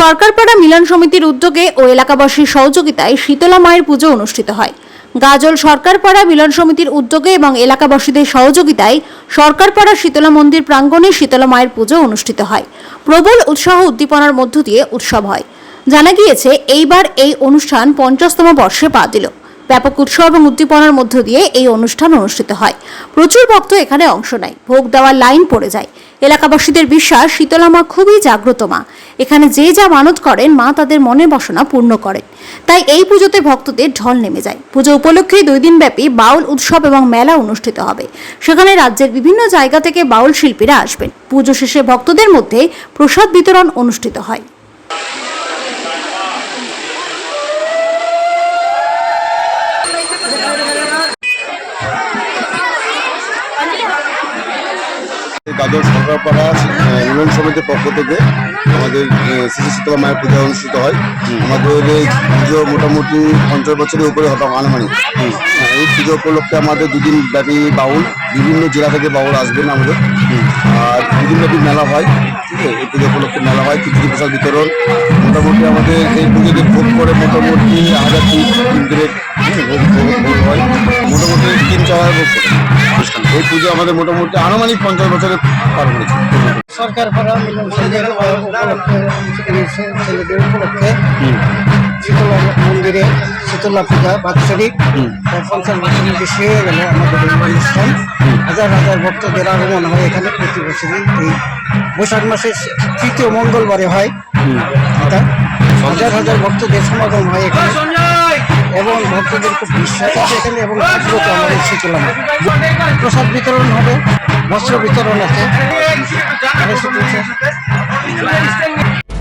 সরকারপাড়া মিলন সমিতির উদ্যোগে ও এলাকাবাসীর সহযোগিতায় শীতলা মায়ের পুজো অনুষ্ঠিত হয়। গাজল সরকারপাড়া মিলন সমিতির উদ্যোগে এবং এলাকাবাসীদের সহযোগিতায় সরকারপাড়া শীতলা মন্দির প্রাঙ্গণে শীতলা মায়ের পুজো অনুষ্ঠিত হয়। প্রবল উৎসাহ উদ্দীপনার মধ্য দিয়ে উৎসব হয়। জানা গিয়েছে, এইবার এই অনুষ্ঠান পঞ্চাশতম বর্ষে পা দিল। ব্যাপক উৎসব এবং উদ্দীপনার মধ্য দিয়ে এই অনুষ্ঠান অনুষ্ঠিত হয়। প্রচুর ভক্ত এখানে অংশ নেয়। ভোগ দেওয়ার লাইন পড়ে যায়। এলাকাবাসীদের বিশ্বাস শীতলা মা খুবই জাগ্রত মা। এখানে যে যা মানত করেন, মা তাদের মনে বাসনা পূর্ণ করেন। তাই এই পুজোতে ভক্তদের ঢল নেমে যায়। পুজো উপলক্ষে দুই দিনব্যাপী বাউল উৎসব এবং মেলা অনুষ্ঠিত হবে। সেখানে রাজ্যের বিভিন্ন জায়গা থেকে বাউল শিল্পীরা আসবেন। পুজো শেষে ভক্তদের মধ্যে প্রসাদ বিতরণ অনুষ্ঠিত হয়। গাজর সরকারপাড়া ইউনিয়ন সমিতির পক্ষ থেকে আমাদের শ্রী শীতলা মায়ের পূজা অনুষ্ঠিত হয়। আমাদের পুজো মোটামুটি পঞ্চাশ বছরের উপরে হতো আনুমানিক। হ্যাঁ, এই পুজো উপলক্ষে আমাদের দুদিন ব্যাপী বাউল বিভিন্ন জেলা থেকে বাউল আসবেন আমাদের। আর দুদিন ব্যাপী মেলা হয় ঠিক আছে? এই পুজো উপলক্ষে মেলা হয় খিচুড়ি প্রসাদ বিতরণ। মোটামুটি আমাদের এই পুজোতে ভোগ করে মোটামুটি হাজার তিন তিন ভোগ করে এই পুজো আমাদের মোটামুটি আনুমানিক পঞ্চাশ বছরে পার হয়েছে। সরকার পাড়া মিলন সংঘের উপলক্ষে ছে- ছেলেদের উপলক্ষে শীতলা মন্দিরে শীতলা পূজা বাৎসরিক। পঞ্চাশ বছরের বেশি হয়ে গেল আমাদের অনুষ্ঠান। হাজার হাজার ভক্তদের আগমন হয় এখানে প্রতি বছরই। এই বৈশাখ মাসের তৃতীয় মঙ্গলবারে হয়। এটা। হাজার হাজার ভক্তদের সমাগম হয় এখানে। এবং ভক্তদের খুব বিশ্বাস এখানে এবং জাগ্রত আমাদের শীতলা মা। প্রসাদ বিতরণ হবে, বস্ত্র বিতরণ আছে।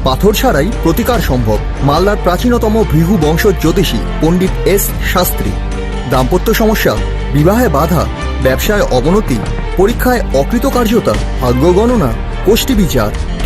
পাথর ছাড়াই প্রতিকার সম্ভব মালদার প্রাচীনতম ভৃগু বংশ জ্যোতিষী পণ্ডিত এস শাস্ত্রী। দাম্পত্য সমস্যা, বিবাহে বাধা, ব্যবসায় অবনতি, পরীক্ষায় অকৃতকার্যতা, ভাগ্য গণনা গোষ্ঠী বিচার।